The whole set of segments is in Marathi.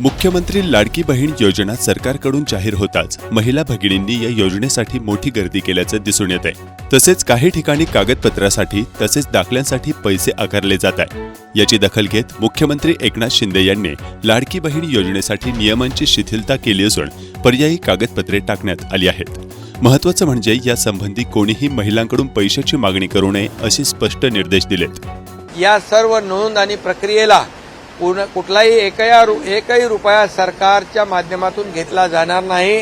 मुख्यमंत्री लाडकी बहीण योजना सरकारकडून जाहीर होताच महिला भगिनींनी या योजनेसाठी मोठी गर्दी केल्याचं दिसून येत आहे तसेच काही ठिकाणी कागदपत्रासाठी तसेच दाखल्यांसाठी पैसे आकारले जात आहे याची दखल घेत मुख्यमंत्री एकनाथ शिंदे यांनी लाडकी बहीण योजनेसाठी नियमांची शिथिलता केली असून पर्यायी कागदपत्रे टाकण्यात आली आहेत. महत्वाचं म्हणजे यासंबंधी कोणीही महिलांकडून पैशाची मागणी करू नये असे स्पष्ट निर्देश दिलेत. या सर्व नोंद आणि प्रक्रियेला पूर्ण कुठलाही एकया रु एकही रुपया सरकारच्या माध्यमातून घेतला जाणार नाही.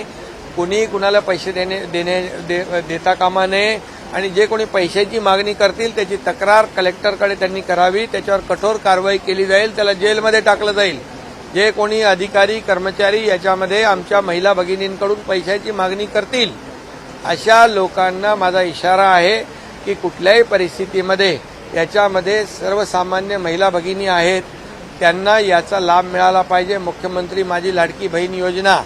कुणी कुणाला पैसे देणे देणे दे, देता कामा नये. आणि जे कोणी पैशाची मागणी करतील त्याची तक्रार कलेक्टरकडे त्यांनी करावी. त्याच्यावर कठोर कारवाई केली जाईल. त्याला जेलमध्ये टाकलं जाईल. जे कोणी अधिकारी कर्मचारी याच्यामध्ये आमच्या महिला भगिनींकडून पैशाची मागणी करतील अशा लोकांना माझा इशारा आहे की कुठल्याही परिस्थितीमध्ये याच्यामध्ये सर्वसामान्य महिला भगिनी आहेत. त्यांना याचा लाभ मिळाला पाहिजे. मुख्यमंत्री माझी लाडकी बहीण योजना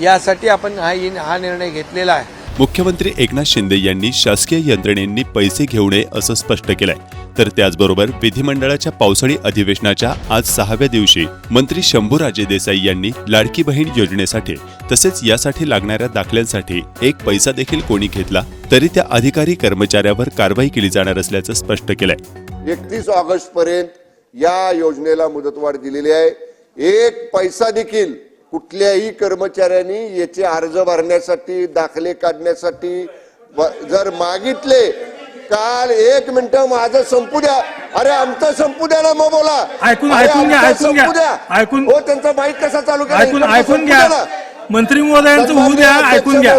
यासाठी आपण हा हा निर्णय घेतलेला आहे. मुख्यमंत्री एकनाथ शिंदे यांनी शासकीय यंत्रणेंनी पैसे घेऊ नये असं स्पष्ट केलंय. तर त्याचबरोबर विधिमंडळाच्या पावसाळी अधिवेशनाच्या आज सहाव्या दिवशी मंत्री शंभूराजे देसाई यांनी लाडकी बहीण योजनेसाठी तसेच यासाठी लागणाऱ्या दाखल्यांसाठी एक पैसा देखील कोणी घेतला तरी त्या अधिकारी कर्मचाऱ्यावर कारवाई केली जाणार असल्याचं स्पष्ट केलंय. एकतीस ऑगस्ट पर्यंत या योजनेला मुदतवाढ दिलेली आहे. एक पैसा देखील कुठल्याही कर्मचाऱ्यांनी याचे अर्ज भरण्यासाठी दाखले काढण्यासाठी जर मागितले काल एक मिनिट माझं संपू द्या. अरे आमचं संपू द्या ना मग बोला. ऐकून- ऐकून घ्या, ऐकून घ्या. संपू द्या. ऐकून- हो त्यांचा माईक कसा चालू ऐकून ऐकून घ्या. मंत्री महोदयांचं होऊ द्या ऐकून घ्या.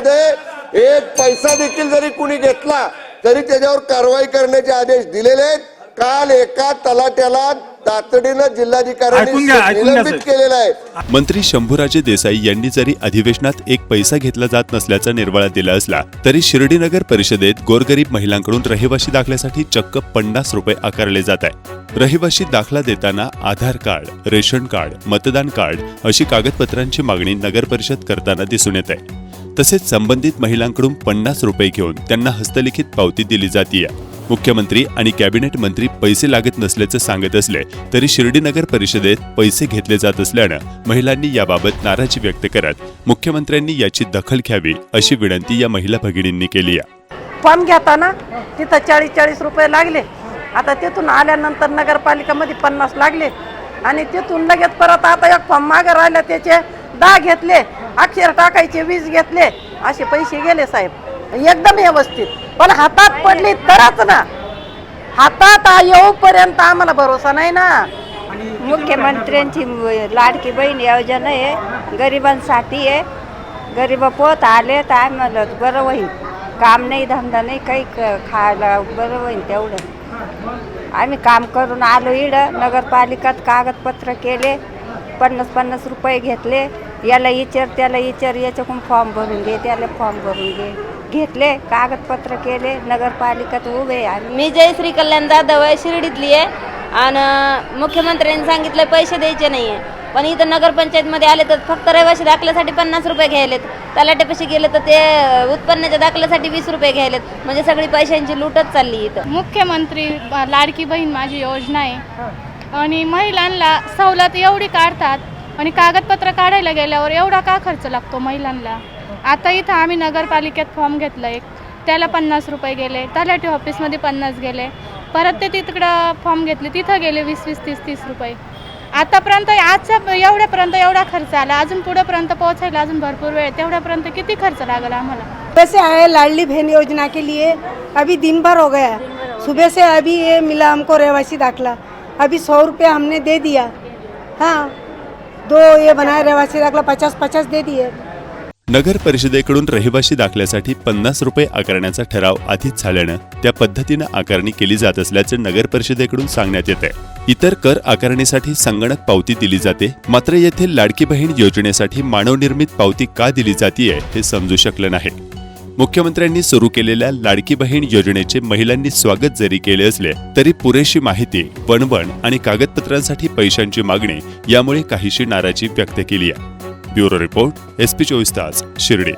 एक पैसा देखील जरी कुणी घेतला तरी त्याच्यावर कारवाई करण्याचे आदेश दिलेले आहेत. काल एका तलाट्याला तातडीनं जिल्हाधिकाऱ्यांनी निलंबित साहेब. केलेलं आहे. मंत्री शंभूराजे देसाई यांनी जरी अधिवेशनात एक पैसा घेतला जात नसल्याचा निर्वाळा दिला असला तरी शिर्डीनगर परिषदेत गोरगरीब महिलांकडून रहिवाशी दाखल्यासाठी चक्क पन्नास रुपये आकारले जात आहे रहिवाशी दाखला देताना आधार कार्ड रेशन कार्ड मतदान कार्ड अशी कागदपत्रांची मागणी नगर परिषद करताना दिसून येत आहे. तसेच संबंधित महिलांकडून पन्नास रुपये घेऊन त्यांना हस्तलिखित पावती दिली जातीय. मुख्यमंत्री आणि कॅबिनेट मंत्री पैसे लागत नसल्याचं सांगत असले तरी शिर्डीनगर परिषदेत पैसे घेतले जात असल्यानं महिलांनी याबाबत नाराजी व्यक्त करत मुख्यमंत्र्यांनी याची दखल घ्यावी अशी विनंती या महिला भगिनींनी केली आहे. फॉर्म घेताना तिथं चाळीस चाळीस रुपये लागले. आता तिथून आल्यानंतर नगरपालिकामध्ये पन्नास लागले. आणि तिथून लगेच परत आता एक फॉर्म मागे राहिला त्याचे दहा घेतले अक्षर टाकायचे वीस घेतले असे पैसे गेले साहेब. एकदम व्यवस्थित. पण हातात पडली तरच ना. हातात येऊपर्यंत आम्हाला भरोसा नाही ना. मुख्यमंत्र्यांची लाडकी बहीण योजना आहे. गरिबांसाठी आहे. गरीब पोत आले तर आम्हाला बरं होईल. काम नाही धंदा नाही काही क- खायला बरं होईल तेवढं. आम्ही काम करून आलो इडं. नगरपालिकात कागदपत्र केले. पन्नास पन्नास रुपये घेतले. याला विचार त्याला विचार याच्याकडून फॉर्म भरून घे त्याला फॉर्म भरून घे. घेतले कागदपत्र केले नगरपालिकात उभे आम्ही मी जयश्री कल्याण जाधव आहे शिर्डीतली आहे. आणि मुख्यमंत्र्यांनी सांगितलं पैसे द्यायचे नाही आहे पण इथं नगरपंचायतमध्ये आले तर फक्त रहिवाशी दाखल्यासाठी पन्नास रुपये घ्यायलेत. तलाट्यापाशी गेले तर ते उत्पन्नाच्या दाखल्यासाठी वीस रुपये घ्यायलेत. म्हणजे सगळी पैशांची लूटच चालली इथं. मुख्यमंत्री लाडकी बहीण माझी योजना आहे. आणि महिलांना सवलत एवढी काढतात आणि कागदपत्र काढायला गेल्यावर एवढा का खर्च लागतो महिलांना? आता इथं आम्ही नगरपालिकेत फॉर्म घेतला एक. त्याला पन्नास रुपये गेले. तलाठी ऑफिसमध्ये पन्नास गेले. परत ते तिकडं फॉर्म घेतले. तिथं गेले वीस वीस तीस तीस रुपये. आतापर्यंत आजच्या एवढ्यापर्यंत एवढा खर्च आला. अजून पुढेपर्यंत पोहोचायला अजून भरपूर वेळ तेवढ्यापर्यंत किती खर्च लागला आम्हाला? वैसे आए लाडली बहन योजना के लिए? अभी दिन भर हो गया. सुबह से अभी ये मिला हमको रहवासी दाखला. अभी सौ रुपये हमने दे दिया. हाँ दो ये बनाए रहवासी दाखला पचास पचास दे दिए. नगर परिषदेकडून रहिवाशी दाखल्यासाठी पन्नास रुपये आकारण्याचा ठराव आधीच झाल्यानं त्या पद्धतीनं आकारणी केली जात असल्याचं नगर परिषदेकडून सांगण्यात येत आहे इतर कर आकारणीसाठी संगणक पावती दिली जाते मात्र येथे लाडकी बहीण योजनेसाठी मानवनिर्मित पावती का दिली जातीये हे समजू शकलं नाही. मुख्यमंत्र्यांनी सुरू केलेल्या लाडकी बहीण योजनेचे महिलांनी स्वागत जरी केले असले तरी पुरेशी माहिती वणवण आणि कागदपत्रांसाठी पैशांची मागणी यामुळे काहीशी नाराजी व्यक्त केली आहे ब्युरो रिपोर्ट एस पी चोवीस तास शिर्डी